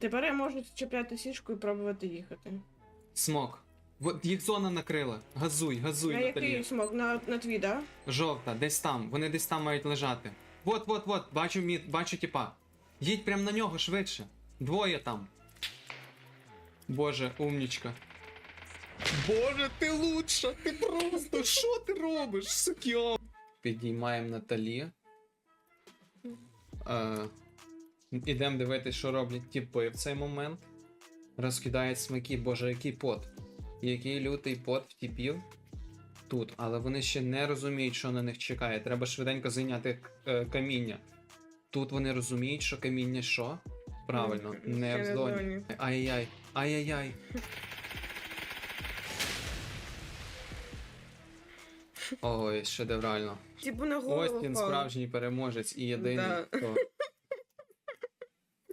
Тепер я можу чіпляти сішку і пробувати їхати. Смок. Вот їх зона накрила. Газуй, газуй, На Наталі. який смог? На, на твій, да? Жовта, десь там. Вони десь там мають лежати. Вот, вот, вот, бачу мід, бачу тіпа. Їдь прям на нього швидше. Двоє там. Боже, умнічка. Боже, ти лучша! Ти просто що ти робиш, сукьо? Підіймаємо Наталі. Е, ідемо дивитися, що роблять тіпи в цей момент. Розкидають смаки, боже, який пот. Який лютий пот в тіпів тут, але вони ще не розуміють, що на них чекає. Треба швиденько зайняти е, каміння. Тут вони розуміють, що каміння що? Правильно, не в зоні. зоні. Ай-яй-яй, ай-яй-яй. Ой, шедеврально. Типу на голову. Впав. справжній переможець і єдиний, Да. хто